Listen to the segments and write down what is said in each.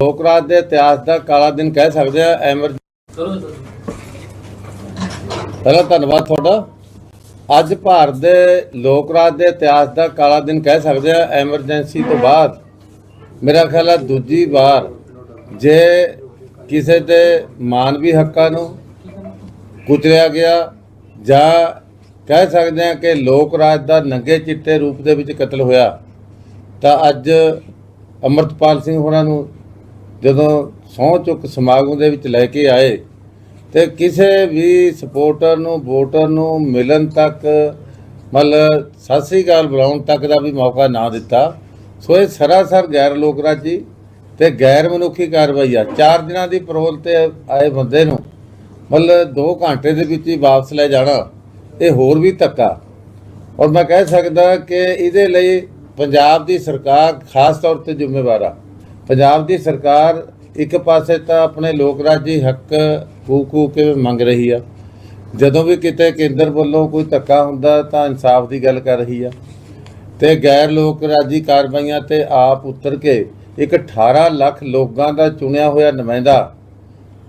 ਲੋਕ ਰਾਜ ਦੇ ਇਤਿਹਾਸ ਦਾ ਕਾਲਾ ਦਿਨ ਕਹਿ ਸਕਦੇ ਆ ਐਮਰ ਪਹਿਲਾਂ ਧੰਨਵਾਦ ਤੁਹਾਡਾ। ਅੱਜ ਭਾਰਤ ਦੇ ਲੋਕ ਰਾਜ ਦੇ ਇਤਿਹਾਸ ਦਾ ਕਾਲਾ ਦਿਨ ਕਹਿ ਸਕਦੇ ਆ ਐਮਰਜੈਂਸੀ ਤੋਂ ਬਾਅਦ। ਮੇਰਾ ਖਿਆਲ ਹੈ ਦੂਜੀ ਵਾਰ ਜੇ ਕਿਸੇ ਦੇ ਮਾਨਵੀ ਹੱਕਾਂ ਨੂੰ ਕੁਚਲਿਆ ਗਿਆ ਜਾਂ ਕਹਿ ਸਕਦੇ ਆ ਕਿ ਲੋਕ ਰਾਜ ਦਾ ਨੰਗੇ ਚਿੱਟੇ ਰੂਪ ਦੇ ਵਿੱਚ ਕਤਲ ਹੋਇਆ ਤਾਂ ਅੱਜ ਅਮਰਤਪਾਲ ਸਿੰਘ ਹੋਰਾਂ ਨੂੰ ਜਦੋਂ ਸਹੁੰ ਚੁੱਕ ਸਮਾਗਮ ਦੇ ਵਿੱਚ ਲੈ ਕੇ ਆਏ ਤੇ ਕਿਸੇ ਵੀ ਸਪੋਰਟਰ ਨੂੰ, ਵੋਟਰ ਨੂੰ ਮਿਲਣ ਤੱਕ, ਮਤਲਬ ਸਤਿ ਸ੍ਰੀ ਅਕਾਲ ਬੁਲਾਉਣ ਤੱਕ ਦਾ ਵੀ ਮੌਕਾ ਨਾ ਦਿੱਤਾ। ਸੋ ਇਹ ਸਰਾਸਰ ਗੈਰ ਲੋਕਰਾਜੀ ਤੇ ਗੈਰ ਮਨੁੱਖੀ ਕਾਰਵਾਈ ਆ। ਚਾਰ ਦਿਨਾਂ ਦੀ ਪਰੋਲ ਤੇ ਆਏ ਬੰਦੇ ਨੂੰ ਮਤਲਬ 2 ਘੰਟੇ ਦੇ ਵਿੱਚ ਹੀ ਵਾਪਸ ਲੈ ਜਾਣਾ, ਇਹ ਹੋਰ ਵੀ ਧੱਕਾ। ਔਰ ਮੈਂ ਕਹਿ ਸਕਦਾ ਕਿ ਇਹਦੇ ਲਈ ਪੰਜਾਬ ਦੀ ਸਰਕਾਰ ਖਾਸ ਤੌਰ ਤੇ ਜ਼ਿੰਮੇਵਾਰ ਆ। ਪੰਜਾਬ ਦੀ ਸਰਕਾਰ ਇੱਕ ਪਾਸੇ ਤਾਂ ਆਪਣੇ ਲੋਕ ਰਾਜੀ ਹੱਕ ਹੂਕੂ ਕੇ ਮੰਗ ਰਹੀ ਆ। ਜਦੋਂ ਵੀ ਕਿਤੇ ਕੇਂਦਰ ਵੱਲੋਂ ਕੋਈ ਧੱਕਾ ਹੁੰਦਾ ਤਾਂ ਇਨਸਾਫ ਦੀ ਗੱਲ ਕਰ ਰਹੀ ਆ। ਤੇ ਗੈਰ ਲੋਕ ਰਾਜੀ ਕਾਰਵਾਈਆਂ ਤੇ ਆਪ ਉਤਰ ਕੇ ਇੱਕ 18 ਲੱਖ ਲੋਕਾਂ ਦਾ ਚੁਣਿਆ ਹੋਇਆ ਨੁਮਾਇੰਦਾ,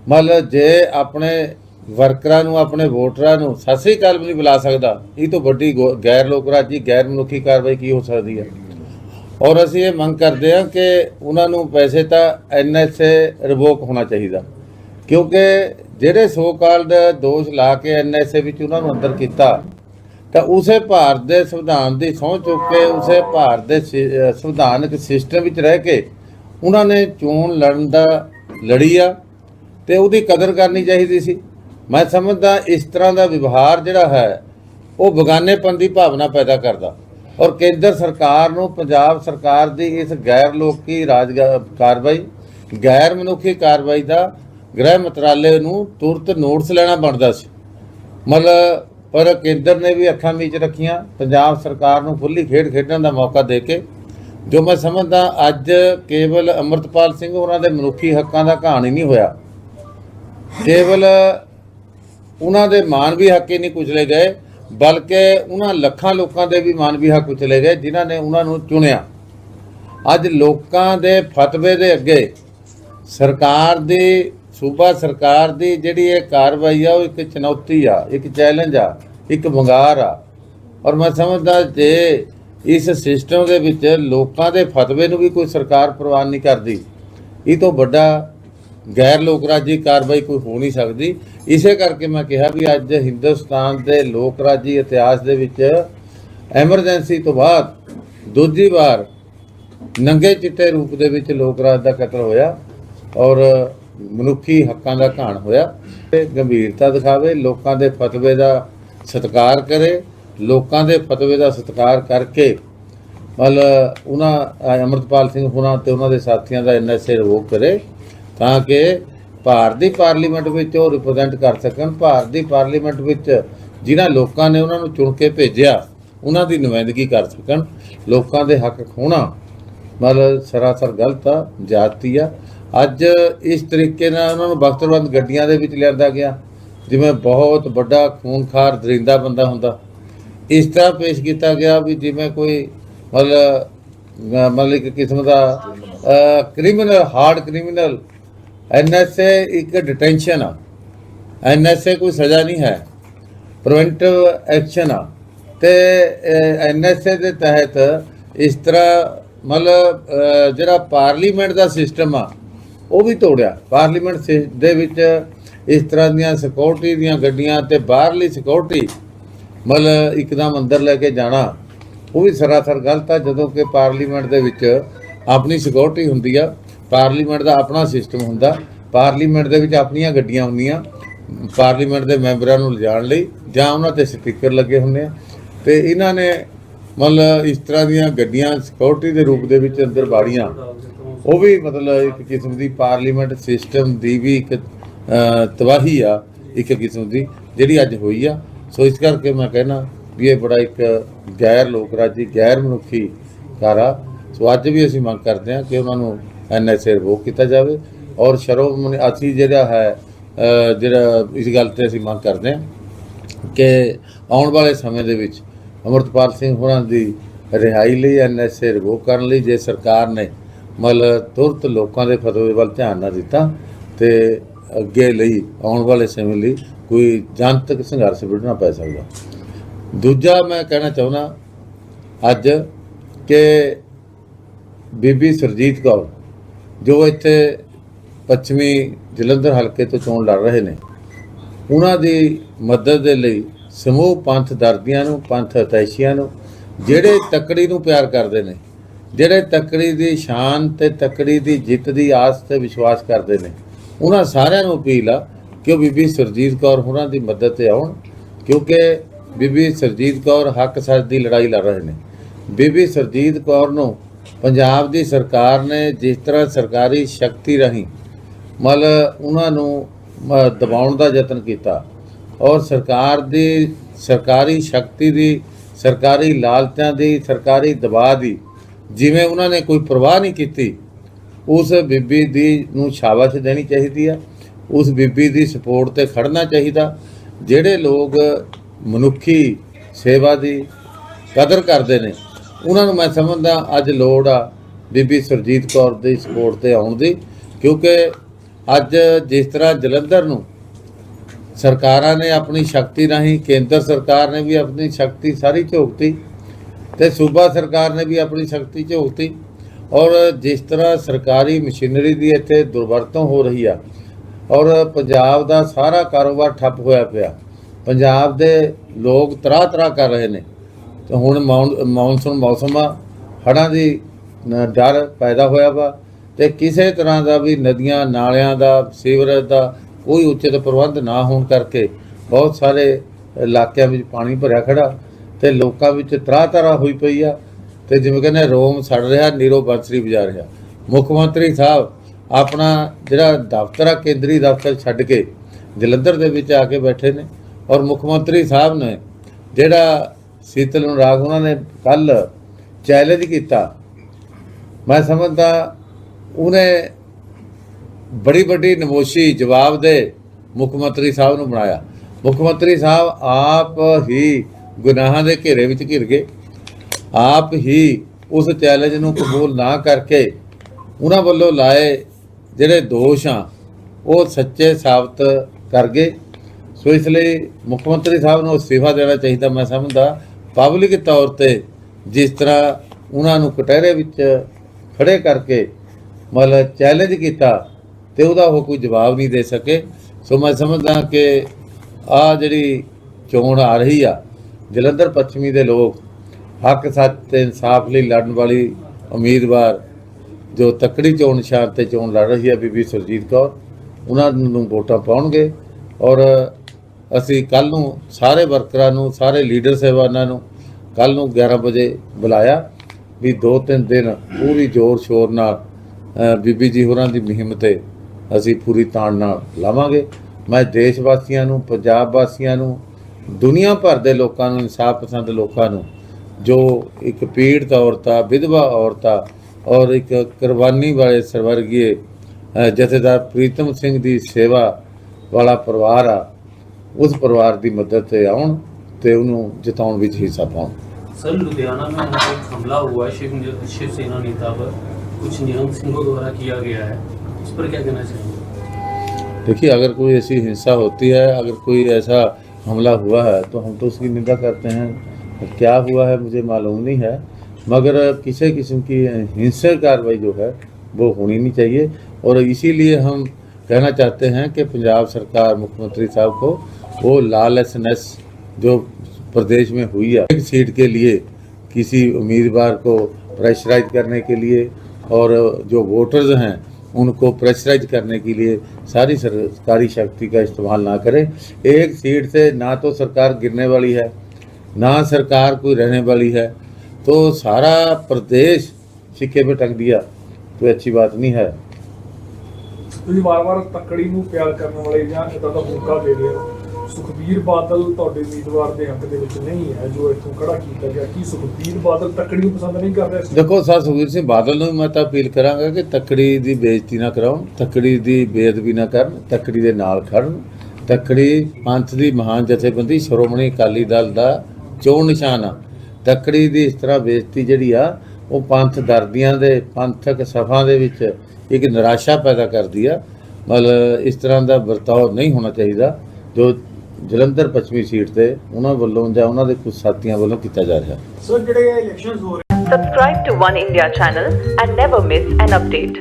ਮਤਲਬ ਜੇ ਆਪਣੇ ਵਰਕਰਾਂ ਨੂੰ, ਆਪਣੇ ਵੋਟਰਾਂ ਨੂੰ ਸਤਿ ਸ੍ਰੀ ਅਕਾਲ ਵੀ ਨਹੀਂ ਬੁਲਾ ਸਕਦਾ, ਇਹ ਤੋਂ ਵੱਡੀ ਗੋ- ਗੈਰ ਲੋਕਰਾਜੀ ਗੈਰ ਮਨੁੱਖੀ ਕਾਰਵਾਈ ਕੀ ਹੋ ਸਕਦੀ ਹੈ ਔਰ ਅਸੀਂ ਇਹ ਮੰਗ ਕਰਦੇ ਹਾਂ ਕਿ ਉਹਨਾਂ ਨੂੰ ਪੈਸੇ ਤਾਂ ਐਨਐਸਏ ਰਿਵੋਕ ਹੋਣਾ ਚਾਹੀਦਾ। ਕਿਉਂਕਿ ਜਿਹੜੇ ਸੋ ਕਾਲਡ ਦੋਸ਼ ਲਾ ਕੇ ਐਨਐਸਏ ਵਿੱਚ ਉਹਨਾਂ ਨੂੰ ਅੰਦਰ ਕੀਤਾ, ਤਾਂ ਉਸੇ ਭਾਰਤ ਦੇ ਸੰਵਿਧਾਨ ਦੀ ਸਹੁੰ ਚੁੱਕ ਕੇ ਉਸੇ ਭਾਰਤ ਦੇ ਸਿ- ਸੰਵਿਧਾਨਕ ਸਿਸਟਮ ਵਿੱਚ ਰਹਿ ਕੇ ਉਹਨਾਂ ਨੇ ਚੋਣ ਲੜਨ ਦਾ ਲੜੀ ਆ ਤੇ ਉਹਦੀ ਕਦਰ ਕਰਨੀ ਚਾਹੀਦੀ ਸੀ। ਮੈਂ ਸਮਝਦਾ ਇਸ ਤਰ੍ਹਾਂ ਦਾ ਵਿਵਹਾਰ ਜਿਹੜਾ ਹੈ, ਉਹ ਬਗਾਨੇਪਨ ਦੀ ਭਾਵਨਾ ਪੈਦਾ ਕਰਦਾ। ਔਰ ਕੇਂਦਰ ਸਰਕਾਰ ਨੂੰ, ਪੰਜਾਬ ਸਰਕਾਰ ਦੀ ਇਸ ਗੈਰ ਲੋਕੀ ਰਾਜ ਕਾਰਵਾਈ, ਗੈਰ ਮਨੁੱਖੀ ਕਾਰਵਾਈ ਦਾ ਗ੍ਰਹਿ ਮੰਤਰਾਲੇ ਨੂੰ ਤੁਰਤ ਨੋਟਿਸ ਲੈਣਾ ਬਣਦਾ ਸੀ। ਮਤਲਬ ਪਰ ਕੇਂਦਰ ਨੇ ਵੀ ਅੱਖਾਂ ਮੀਚ ਰੱਖੀਆਂ, ਪੰਜਾਬ ਸਰਕਾਰ ਨੂੰ ਖੁੱਲੀ ਖੇਡ ਖੇਡਣ ਦਾ ਮੌਕਾ ਦੇ ਕੇ। ਜੋ ਮੈਂ ਸਮਝਦਾ, ਅੱਜ ਕੇਵਲ ਅਮਰਤਪਾਲ ਸਿੰਘ ਉਹਨਾਂ ਦੇ ਮਨੁੱਖੀ ਹੱਕਾਂ ਦਾ ਕਹਾਣੀ ਨਹੀਂ ਹੋਇਆ। ਕੇਵਲ ਉਹਨਾਂ ਦੇ ਮਾਨਵੀ ਹੱਕ ਹੀ ਨਹੀਂ ਕੁਚਲੇ ਗਏ। ਬਲਕਿ ਉਹਨਾਂ ਲੱਖਾਂ ਲੋਕਾਂ ਦੇ ਵੀ ਮਾਨਵੀ ਹੱਕ ਕੁਚਲੇ ਗਏ, ਜਿਨ੍ਹਾਂ ਨੇ ਉਹਨਾਂ ਨੂੰ ਚੁਣਿਆ। ਅੱਜ ਲੋਕਾਂ ਦੇ ਫਤਵੇ ਦੇ ਅੱਗੇ ਸਰਕਾਰ ਦੀ, ਸੂਬਾ ਸਰਕਾਰ ਦੀ ਜਿਹੜੀ ਇਹ ਕਾਰਵਾਈ ਆ, ਉਹ ਇੱਕ ਚੁਣੌਤੀ ਆ, ਇੱਕ ਚੈਲੰਜ ਆ, ਇੱਕ ਵੰਗਾਰ ਆ। ਔਰ ਮੈਂ ਸਮਝਦਾ ਜੇ ਇਸ ਸਿਸਟਮ ਦੇ ਵਿੱਚ ਲੋਕਾਂ ਦੇ ਫਤਵੇ ਨੂੰ ਵੀ ਕੋਈ ਸਰਕਾਰ ਪ੍ਰਵਾਨ ਨਹੀਂ ਕਰਦੀ, ਇਹ ਤੋਂ ਵੱਡਾ ਗੈਰ ਲੋਕ ਰਾਜੀ ਕਾਰਵਾਈ ਕੋਈ ਹੋ ਨਹੀਂ ਸਕਦੀ। ਇਸੇ ਕਰਕੇ ਮੈਂ ਕਿਹਾ ਵੀ ਅੱਜ ਹਿੰਦੁਸਤਾਨ ਦੇ ਲੋਕ ਰਾਜੀ ਇਤਿਹਾਸ ਦੇ ਵਿੱਚ ਐਮਰਜੈਂਸੀ ਤੋਂ ਬਾਅਦ ਦੂਜੀ ਵਾਰ ਨੰਗੇ ਚਿੱਟੇ ਰੂਪ ਦੇ ਵਿੱਚ ਲੋਕ ਰਾਜ ਦਾ ਕਤਲ ਹੋਇਆ ਔਰ ਮਨੁੱਖੀ ਹੱਕਾਂ ਦਾ ਘਾਣ ਹੋਇਆ। ਤੇ ਗੰਭੀਰਤਾ ਦਿਖਾਵੇ ਲੋਕਾਂ ਦੇ ਫਤਵੇ ਦਾ ਸਤਿਕਾਰ ਕਰੇ ਲੋਕਾਂ ਦੇ ਫਤਵੇ ਦਾ ਸਤਿਕਾਰ ਕਰਕੇ ਮਤਲਬ ਉਹਨਾਂ ਅ, ਅੰਮ੍ਰਿਤਪਾਲ ਸਿੰਘ ਹੁਣਾਂ ਤੇ ਉਹਨਾਂ ਦੇ ਸਾਥੀਆਂ ਦਾ ਐਨਐਸਏ ਰਿਵੋਕ ਕਰੇ। ਤਾਂ ਕਿ ਭਾਰਤ ਦੀ ਪਾਰਲੀਮੈਂਟ ਵਿੱਚ ਉਹ ਰਿਪਰੈਜ਼ੈਂਟ ਕਰ ਸਕਣ, ਭਾਰਤ ਦੀ ਪਾਰਲੀਮੈਂਟ ਵਿੱਚ ਜਿਨ੍ਹਾਂ ਲੋਕਾਂ ਨੇ ਉਹਨਾਂ ਨੂੰ ਚੁਣ ਕੇ ਭੇਜਿਆ, ਉਹਨਾਂ ਦੀ ਨੁਮਾਇੰਦਗੀ ਕਰ ਸਕਣ। ਲੋਕਾਂ ਦੇ ਹੱਕ ਖੋਣਾ ਮਤਲਬ ਸਰਾਸਰ ਗਲਤ ਆ, ਜਾਤੀ ਆ। ਅੱਜ ਇਸ ਤਰੀਕੇ ਨਾਲ ਉਹਨਾਂ ਨੂੰ ਬਖਤਰਬੰਦ ਗੱਡੀਆਂ ਦੇ ਵਿੱਚ ਲਿਆਂਦਾ ਗਿਆ, ਜਿਵੇਂ ਬਹੁਤ ਵੱਡਾ ਖੂਨਖਾਰ ਦਰਿੰਦਾ ਬੰਦਾ ਹੁੰਦਾ। ਇਸ ਤਰ੍ਹਾਂ ਪੇਸ਼ ਕੀਤਾ ਗਿਆ ਵੀ ਜਿਵੇਂ ਕੋਈ ਮਤਲਬ ਮਤਲਬ ਇੱਕ ਕਿਸਮ ਦਾ ਕ੍ਰਿਮੀਨਲ, ਹਾਰਡ ਕ੍ਰਿਮੀਨਲ ਐਨਐਸਏ ਇੱਕ ਡਿਟੈਂਸ਼ਨ ਆ। ਐਨਐਸਏ ਕੋਈ ਸਜ਼ਾ ਨਹੀਂ ਹੈ। ਪ੍ਰੀਵੈਂਟਿਵ ਐਕਸ਼ਨ ਆ। ਤੇ ਐਨਐਸਏ ਦੇ ਤਹਿਤ ਇਸ ਤਰ੍ਹਾਂ ਮਤਲਬ ਜਿਹੜਾ ਪਾਰਲੀਮੈਂਟ ਦਾ ਸਿਸਟਮ ਆ, ਉਹ ਵੀ ਤੋੜਿਆ। ਪਾਰਲੀਮੈਂਟ ਸਿ- ਦੇ ਵਿੱਚ ਇਸ ਤਰ੍ਹਾਂ ਦੀਆਂ ਸਿਕਿਉਰਿਟੀ ਦੀਆਂ ਗੱਡੀਆਂ ਤੇ ਬਾਹਰਲੀ ਸਿਕਿਉਰਿਟੀ ਮਤਲਬ ਇੱਕਦਮ ਅੰਦਰ ਲੈ ਕੇ ਜਾਣਾ, ਉਹ ਵੀ ਸਰਾਸਰ ਗਲਤ ਆ। ਜਦੋਂ ਕਿ ਪਾਰਲੀਮੈਂਟ ਦੇ ਵਿੱਚ ਆਪਣੀ ਸਿਕਿਉਰਿਟੀ ਹੁੰਦੀ ਆ। ਪਾਰਲੀਮੈਂਟ ਦਾ ਆਪਣਾ ਸਿਸਟਮ ਹੁੰਦਾ। ਪਾਰਲੀਮੈਂਟ ਦੇ ਵਿੱਚ ਆਪਣੀਆਂ ਗੱਡੀਆਂ ਹੁੰਦੀਆਂ। ਪਾਰਲੀਮੈਂਟ ਦੇ ਮੈਂਬਰਾਂ ਨੂੰ ਲਿਜਾਣ ਲਈ ਜਾਂ ਉਹਨਾਂ ਤੇ ਸਪੀਕਰ ਲੱਗੇ ਹੁੰਦੇ ਆ। ਤੇ ਇਹਨਾਂ ਨੇ ਮਤਲਬ ਇਸ ਤਰ੍ਹਾਂ ਦੀਆਂ ਗੱਡੀਆਂ ਸਿਕਿਉਰਿਟੀ ਦੇ ਰੂਪ ਦੇ ਵਿੱਚ ਅੰਦਰ ਬਾੜੀਆਂ ਉਹ ਵੀ ਮਤਲਬ ਇੱਕ ਕਿਸਮ ਦੀ ਪਾਰਲੀਮੈਂਟ ਸਿਸਟਮ ਦੀ ਵੀ ਇੱਕ ਤਬਾਹੀ ਆ, ਇੱਕ ਕਿਸਮ ਦੀ, ਜਿਹੜੀ ਅੱਜ ਹੋਈ ਆ। ਸੋ ਇਸ ਕਰਕੇ ਮੈਂ ਕਹਿਣਾ ਵੀ ਇਹ ਬੜਾ ਇੱਕ ਗੈਰ ਲੋਕਰਾਜੀ, ਗੈਰ ਮਨੁੱਖੀ ਕਾਰਾ ਸੋ ਅੱਜ ਵੀ ਅਸੀਂ ਮੰਗ ਕਰਦੇ ਹਾਂ ਕਿ ਉਹਨਾਂ ਨੂੰ ਐਨਐਸਏ ਰਿਵੋਕ ਕੀਤਾ ਜਾਵੇ। ਔਰ ਸ਼ਰੋਮਣੀ ਅਸੀਂ ਜਿਹੜਾ ਹੈ ਜਿਹੜਾ ਇਸ ਗੱਲ ਤੇ ਅਸੀਂ ਮੰਗ ਕਰਦੇ ਹਾਂ ਕਿ ਆਉਣ ਵਾਲੇ ਸਮੇਂ ਦੇ ਵਿੱਚ ਅਮਰਤਪਾਲ ਸਿੰਘ ਹੋਰਾਂ ਦੀ ਰਿਹਾਈ ਲਈ ਐਨਐਸਏ ਰਿਵੋਕ ਕਰਨ ਲਈ ਜੇ ਸਰਕਾਰ ਨੇ ਮਤਲਬ ਤੁਰਤ ਲੋਕਾਂ ਦੇ ਫਤਵੇ ਵੱਲ ਧਿਆਨ ਨਾ ਦਿੱਤਾ ਤੇ ਅੱਗੇ ਲਈ ਆਉਣ ਵਾਲੇ ਸਮੇਂ ਲਈ ਕੋਈ ਜਨਤਕ ਸੰਘਰਸ਼ ਵਿੱਢਣਾ ਪੈ ਸਕਦਾ। ਦੂਜਾ ਮੈਂ ਕਹਿਣਾ ਚਾਹੁੰਦਾ ਅੱਜ ਕਿ ਬੀਬੀ ਸਰਜੀਤ ਕੌਰ ਜੋ ਇੱਥੇ ਪੱਛਮੀ ਜਲੰਧਰ ਹਲਕੇ ਤੋਂ ਚੋਣ ਲੜ ਰਹੇ ਨੇ, ਉਹਨਾਂ ਦੀ ਮਦਦ ਦੇ ਲਈ ਸਮੂਹ ਪੰਥ ਦਰਦੀਆਂ ਨੂੰ, ਪੰਥ ਅਤੈਸ਼ੀਆਂ ਨੂੰ, ਜਿਹੜੇ ਤਕੜੀ ਨੂੰ ਪਿਆਰ ਕਰਦੇ ਨੇ, ਜਿਹੜੇ ਤੱਕੜੀ ਦੀ ਸ਼ਾਨ ਤੇ ਤੱਕੜੀ ਦੀ ਜਿੱਤ ਦੀ ਆਸ ਤੇ ਵਿਸ਼ਵਾਸ ਕਰਦੇ ਨੇ, ਉਹਨਾਂ ਸਾਰਿਆਂ ਨੂੰ ਅਪੀਲ ਆ ਕਿ ਉਹ ਬੀਬੀ ਸਰਜੀਤ ਕੌਰ ਹੋਰਾਂ ਦੀ ਮਦਦ ਤੇ ਆਉਣ, ਕਿਉਂਕਿ ਬੀਬੀ ਸਰਜੀਤ ਕੌਰ ਹੱਕ ਸੱਚ ਦੀ ਲੜਾਈ ਲੜ ਰਹੇ ਨੇ। ਬੀਬੀ ਸਰਜੀਤ ਕੌਰ ਨੂੰ ਪੰਜਾਬ ਦੀ ਸਰਕਾਰ ਨੇ ਜਿਸ ਤਰ੍ਹਾਂ ਸਰਕਾਰੀ ਸ਼ਕਤੀ ਰਾਹੀਂ ਮਤਲਬ ਉਹਨਾਂ ਨੂੰ ਦਬਾਉਣ ਦਾ ਯਤਨ ਕੀਤਾ ਔਰ ਸਰਕਾਰ ਦੀ, ਸਰਕਾਰੀ ਸ਼ਕਤੀ ਦੀ, ਸਰਕਾਰੀ ਲਾਲਚਾਂ ਦੀ, ਸਰਕਾਰੀ ਦਬਾਅ ਦੀ ਜਿਵੇਂ ਉਹਨਾਂ ਨੇ ਕੋਈ ਪਰਵਾਹ ਨਹੀਂ ਕੀਤੀ, ਉਸ ਬੀਬੀ ਦੀ ਨੂੰ ਸ਼ਾਬਾਸ਼ ਦੇਣੀ ਚਾਹੀਦੀ ਆ, ਉਸ ਬੀਬੀ ਦੀ ਸਪੋਰਟ ਤੇ ਖੜਨਾ ਚਾਹੀਦਾ, ਜਿਹੜੇ ਲੋਕ ਮਨੁੱਖੀ ਸੇਵਾ ਦੀ ਕਦਰ ਕਰਦੇ ਨੇ ਉਹਨਾਂ ਨੂੰ ਮੈਂ ਸਮਝਦਾ, ਅੱਜ ਲੋੜ ਆ ਬੀਬੀ ਸੁਰਜੀਤ ਕੌਰ ਦੀ ਸਪੋਰਟ ਤੇ ਆਉਣ ਦੀ, ਕਿਉਂਕਿ ਅੱਜ ਜਿਸ ਤਰ੍ਹਾਂ ਜਲੰਧਰ ਨੂੰ ਸਰਕਾਰਾਂ ਨੇ ਆਪਣੀ ਸ਼ਕਤੀ ਰਾਹੀਂ, ਕੇਂਦਰ ਸਰਕਾਰ ਨੇ ਵੀ ਆਪਣੀ ਸ਼ਕਤੀ ਸਾਰੀ ਝੋਕਤੀ ਤੇ ਸੂਬਾ ਸਰਕਾਰ ਨੇ ਵੀ ਆਪਣੀ ਸ਼ਕਤੀ ਝੋਕਤੀ ਔਰ ਜਿਸ ਤਰ੍ਹਾਂ ਸਰਕਾਰੀ ਮਸ਼ੀਨਰੀ ਦੀ ਇੱਥੇ ਦੁਰਵਰਤੋਂ ਹੋ ਰਹੀ ਆ ਔਰ ਪੰਜਾਬ ਦਾ ਸਾਰਾ ਕਾਰੋਬਾਰ ਠੱਪ ਹੋਇਆ ਪਿਆ, ਪੰਜਾਬ ਦੇ ਲੋਕ ਤਰਾਹ ਤਰਾਹ ਕਰ ਰਹੇ ਨੇ। ਤੇ ਹੁਣ ਮੌਨਸੂਨ ਮੌਸਮ ਆ ਹੜ੍ਹਾਂ ਦੀ ਡਰ ਪੈਦਾ ਹੋਇਆ ਵਾ ਤੇ ਕਿਸੇ ਤਰ੍ਹਾਂ ਦਾ ਵੀ ਨਦੀਆਂ, ਨਾਲਿਆਂ ਦਾ, ਸੀਵਰੇਜ ਦਾ ਕੋਈ ਉਚਿਤ ਪ੍ਰਬੰਧ ਨਾ ਹੋਣ ਕਰਕੇ ਬਹੁਤ ਸਾਰੇ ਇਲਾਕਿਆਂ ਵਿੱਚ ਪਾਣੀ ਭਰਿਆ ਖੜਾ ਤੇ ਲੋਕਾਂ ਵਿੱਚ ਤਰਾਹ ਤਰਾਹ ਹੋਈ ਪਈ ਆ ਤੇ ਜਿਵੇਂ ਕਹਿੰਦੇ ਰੋਮ ਸੜ ਰਿਹਾ, ਨੀਰੋ ਬੰਸਰੀ ਵਜਾ ਰਿਹਾ। ਮੁੱਖ ਮੰਤਰੀ ਸਾਹਿਬ ਆਪਣਾ ਜਿਹੜਾ ਦਫ਼ਤਰ ਆ, ਕੇਂਦਰੀ ਦਫ਼ਤਰ ਛੱਡ ਕੇ ਜਲੰਧਰ ਦੇ ਵਿੱਚ ਆ ਕੇ ਬੈਠੇ ਨੇ ਔਰ ਮੁੱਖ ਮੰਤਰੀ ਸਾਹਿਬ ਨੇ ਜਿਹੜਾ ਸੀਤਲ ਅਨੁਰਾਗ ਉਹਨਾਂ ਨੇ ਕੱਲ ਚੈਲੰਜ ਕੀਤਾ। ਮੈਂ ਸਮਝਦਾ ਉਹਨੇ ਬੜੀ ਵੱਡੀ ਨਮੋਸ਼ੀ ਜਵਾਬ ਦੇ ਮੁੱਖ ਮੰਤਰੀ ਸਾਹਿਬ ਨੂੰ ਬਣਾਇਆ। ਮੁੱਖ ਮੰਤਰੀ ਸਾਹਿਬ ਆਪ ਹੀ ਗੁਨਾਹਾਂ ਦੇ ਘੇਰੇ ਵਿੱਚ ਘਿਰ ਗਏ। ਆਪ ਹੀ ਉਸ ਚੈਲੰਜ ਨੂੰ ਕਬੂਲ ਨਾ ਕਰਕੇ ਉਹਨਾਂ ਵੱਲੋਂ ਲਾਏ ਜਿਹੜੇ ਦੋਸ਼ ਆ, ਉਹ ਸੱਚੇ ਸਾਬਤ ਕਰ ਗਏ। ਸੋ ਇਸ ਲਈ ਮੁੱਖ ਮੰਤਰੀ ਸਾਹਿਬ ਨੂੰ ਅਸਤੀਫਾ ਦੇਣਾ ਚਾਹੀਦਾ, ਮੈਂ ਸਮਝਦਾ। ਪਬਲਿਕ ਤੌਰ ਤੇ ਜਿਸ ਤਰ੍ਹਾਂ ਉਹਨਾਂ ਨੂੰ ਕਟਹਿਰੇ ਵਿੱਚ ਖੜੇ ਕਰਕੇ ਮਤਲਬ ਚੈਲੰਜ ਕੀਤਾ ਤੇ ਉਹਦਾ ਉਹ ਕੋਈ ਜਵਾਬ ਨਹੀਂ ਦੇ ਸਕੇ। ਸੋ ਮੈਂ ਸਮਝਦਾ ਕਿ ਆ ਜਿਹੜੀ ਚੋਣ ਆ ਰਹੀ ਆ, ਜਲੰਧਰ ਪੱਛਮੀ ਦੇ ਲੋਕ ਹੱਕ ਸੱਚ ਤੇ ਇਨਸਾਫ ਲਈ ਲੜਨ ਵਾਲੀ ਉਮੀਦਵਾਰ ਜੋ ਤਕੜੀ ਚੋਣ ਨਿਸ਼ਾਨ ਤੇ ਚੋਣ ਲੜ ਰਹੀ ਹੈ ਬੀਬੀ ਸੁਰਜੀਤ ਕੌਰ, ਉਹਨਾਂ ਨੂੰ ਵੋਟਾਂ ਪਾਉਣਗੇ ਔਰ ਅਸੀਂ ਕੱਲ ਨੂੰ ਸਾਰੇ ਵਰਕਰਾਂ ਨੂੰ, ਸਾਰੇ ਲੀਡਰ ਸਹਿਬਾਨਾਂ ਨੂੰ ਕੱਲ ਨੂੰ 11 ਵਜੇ ਬੁਲਾਇਆ ਵੀ ਦੋ ਤਿੰਨ ਦਿਨ ਪੂਰੀ ਜ਼ੋਰ ਸ਼ੋਰ ਨਾਲ ਬੀਬੀ ਜੀ ਹੋਰਾਂ ਦੀ ਮੁਹਿੰਮ ਤੇ ਅਸੀਂ ਪੂਰੀ ਤਾਣ ਨਾਲ ਲਾਵਾਂਗੇ। ਮੈਂ ਦੇਸ਼ ਵਾਸੀਆਂ ਨੂੰ, ਪੰਜਾਬ ਵਾਸੀਆਂ ਨੂੰ, ਦੁਨੀਆ ਭਰ ਦੇ ਲੋਕਾਂ ਨੂੰ, ਇਨਸਾਫ ਪਸੰਦ ਲੋਕਾਂ ਨੂੰ, ਜੋ ਇੱਕ ਪੀੜਤ ਔਰਤਾਂ ਵਿਧਵਾ ਔਰਤਾਂ ਔਰ ਇੱਕ ਕੁਰਬਾਨੀ ਵਾਲੇ ਸਰਵਰਗੀਏ ਜਥੇਦਾਰ ਪ੍ਰੀਤਮ ਸਿੰਘ ਦੀ ਸੇਵਾ ਵਾਲਾ ਪਰਿਵਾਰ ਆ ਉਸ ਪਰਿਵਾਰ ਦੀ ਮਦਦ ਤੇ ਆਉਣ ਤੇ ਉਹਨੂੰ ਜਿਤਾਉਣ ਵਿੱਚ ਹਿੱਸਾ ਪਾਉਣ सर लुधियाना में यहाँ पे एक हमला हुआ है शिव शिवसेना नेता पर कुछ निहंग सिंहों द्वारा किया गया है इस पर क्या कहना चाहेंगे देखिए अगर कोई ऐसी हिंसा होती है अगर कोई ऐसा हमला हुआ है तो हम तो उसकी निंदा करते हैं क्या हुआ है मुझे मालूम नहीं है मगर किसी किस्म की हिंसक कार्रवाई जो है वो होनी नहीं चाहिए और इसीलिए हम कहना चाहते हैं कि पंजाब सरकार मुख्यमंत्री साहब को वो लाल एस जो प्रदेश में हुई है एक सीट के लिए किसी उम्मीदवार को प्रेशराइज करने के लिए और जो वोटर्स हैं उनको प्रेशराइज करने के लिए सारी सरकारी शक्ति का इस्तेमाल ना करें एक सीट से ना तो सरकार गिरने वाली है ना सरकार कोई रहने वाली है तो सारा प्रदेश सिक्के पे टंग दिया तो अच्छी बात नहीं है ਤੁਸੀਂ ਵਾਰ-ਵਾਰ ਤੱਕੜੀ ਨੂੰ ਪਿਆਰ ਕਰਨ ਵਾਲੇ ਜਾਂ ਇਦਾਂ ਦਾ ਮੌਕਾ ਦੇ ਰਹੇ ਹੋ ਸੁਖਬੀਰ ਬਾਦਲ ਤੁਹਾਡੇ ਉਮੀਦਵਾਰ ਦੇ ਹੱਕ ਦੇ ਵਿੱਚ ਨਹੀਂ ਹੈ, ਜੋ ਇੱਥੋਂ ਖੜਾ ਕੀਤਾ ਗਿਆ, ਕੀ ਸੁਖਬੀਰ ਬਾਦਲ ਤੱਕੜੀ ਨੂੰ ਪਸੰਦ ਨਹੀਂ ਕਰ ਰਿਹਾ ਦੇਖੋ ਸਰ, ਸੁਖਬੀਰ ਸਿੰਘ ਬਾਦਲ ਨੂੰ ਵੀ ਮੈਂ ਤਾਂ ਅਪੀਲ ਕਰਾਂਗਾ ਕਿ ਤੱਕੜੀ ਦੀ ਬੇਇੱਜ਼ਤੀ ਨਾ ਕਰਾਉਣ, ਤੱਕੜੀ ਦੀ ਬੇਅਦਬੀ ਨਾ ਕਰਨ, ਤੱਕੜੀ ਦੇ ਨਾਲ ਖੜਨ। ਤੱਕੜੀ ਪੰਥ ਦੀ ਮਹਾਨ ਜਥੇਬੰਦੀ ਸ਼੍ਰੋਮਣੀ ਅਕਾਲੀ ਦਲ ਦਾ ਚੋਣ ਨਿਸ਼ਾਨ ਆ। ਤੱਕੜੀ ਦੀ ਇਸ ਤਰ੍ਹਾਂ ਬੇਇੱਜ਼ਤੀ ਜਿਹੜੀ ਆ, ਉਹ ਪੰਥ ਦਰਦੀਆਂ ਦੇ, ਪੰਥਕ ਸਫਾ ਦੇ ਵਿੱਚ ਇੱਕ ਨਿਰਾਸ਼ਾ ਪੈਦਾ ਕਰਦੀ ਆ। ਮਤਲਬ ਇਸ ਤਰ੍ਹਾਂ ਦਾ ਵਰਤਾਓ ਨਹੀਂ ਹੋਣਾ ਚਾਹੀਦਾ। ਜੋ ਜਲੰਧਰ ਪੱਛਮੀ ਸੀਟ ਤੇ ਉਹਨਾਂ ਵੱਲੋਂ ਜਾਂ ਉਹਨਾਂ ਦੇ ਕੁਝ ਸਾਥੀਆਂ ਵੱਲੋਂ ਕੀਤਾ ਜਾ ਰਿਹਾ ਸੋ ਜਿਹੜੇ ਇਲੈਕਸ਼ਨਸ ਹੋ ਰਹੇ Subscribe to One India channel and never miss an update.